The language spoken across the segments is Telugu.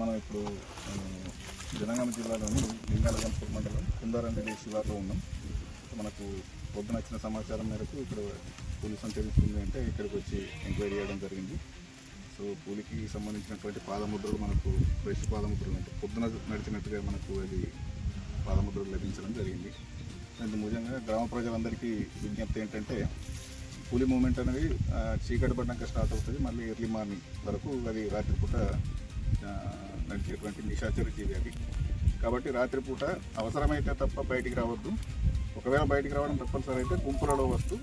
మనం ఇప్పుడు జనగామ జిల్లాలోని లింగాలగంపూర్ మండలం కుందారంపల్లి శివార్లో ఉన్నాం. మనకు పొద్దున వచ్చిన సమాచారం మేరకు ఇక్కడ పోలీసులను తెలుస్తుంది అంటే ఇక్కడికి వచ్చి ఎంక్వైరీ చేయడం జరిగింది. సో కూలికి సంబంధించినటువంటి పాదముద్రలు మనకు ఫ్రెష్ పాదముద్రలు అంటే పొద్దున నడిచినట్టుగా మనకు అది పాదముద్రలు లభించడం జరిగింది. దాని ముఖ్యంగా గ్రామ ప్రజలందరికీ విజ్ఞప్తి ఏంటంటే పులి మూమెంట్ అనేది చీకటి పడ్డాక స్టార్ట్ అవుతుంది. మళ్ళీ ఎర్లీ మార్నింగ్ వరకు అది రాత్రిపూట నడిచేటువంటి నిశాచర జీవి అది. కాబట్టి రాత్రిపూట అవసరమైతే తప్ప బయటికి రావద్దు. ఒకవేళ బయటికి రావడం తప్పనిసరి అయితే గుంపులలో వస్తూ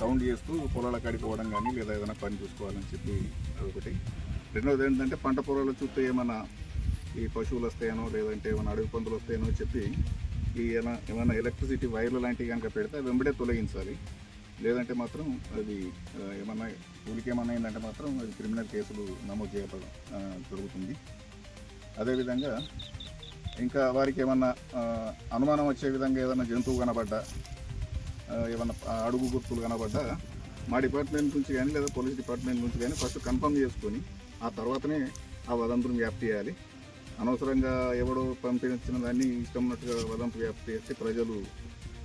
సౌండ్ చేస్తూ పొలాల కాడికి పోవడం కానీ లేదా ఏదైనా పని చూసుకోవాలని చెప్పి అదొకటి. రెండవది ఏంటంటే పంట పొలాల చుట్టూ ఏమైనా ఈ పశువులు వస్తాయనో లేదంటే ఏమైనా అడవి పందులు వస్తాయనో చెప్పి ఈ ఏమైనా ఏమైనా ఎలక్ట్రిసిటీ వైర్లు లాంటివి కనుక పెడితే వెంబడే తొలగించాలి. లేదంటే మాత్రం అది ఏమన్నా కూలికి ఏమన్నా అయిందంటే మాత్రం అది క్రిమినల్ కేసులు నమోదు చేయబడ జరుగుతుంది. అదేవిధంగా ఇంకా వారికి ఏమన్నా అనుమానం వచ్చే విధంగా ఏదైనా జంతువు కనబడ్డా ఏమన్నా అడుగు గుర్తులు కనబడ్డా మా డిపార్ట్మెంట్ నుంచి కానీ లేదా పోలీస్ డిపార్ట్మెంట్ నుంచి కానీ ఫస్ట్ కన్ఫర్మ్ చేసుకొని ఆ తర్వాతనే ఆ వదంతులు వ్యాప్తి చేయాలి. అనవసరంగా ఎవడో పంపించిన దాన్ని ఇష్టం ఉన్నట్టుగా వదంతు వ్యాప్తి చేస్తే ప్రజలు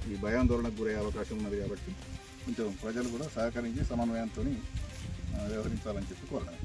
ఈ భయాందోళనకు గురయ్యే అవకాశం ఉన్నది కాబట్టి కొంచెం ప్రజలు కూడా సహకరించి సమన్వయంతో వ్యవహరించాలని చెప్పి కోరడం.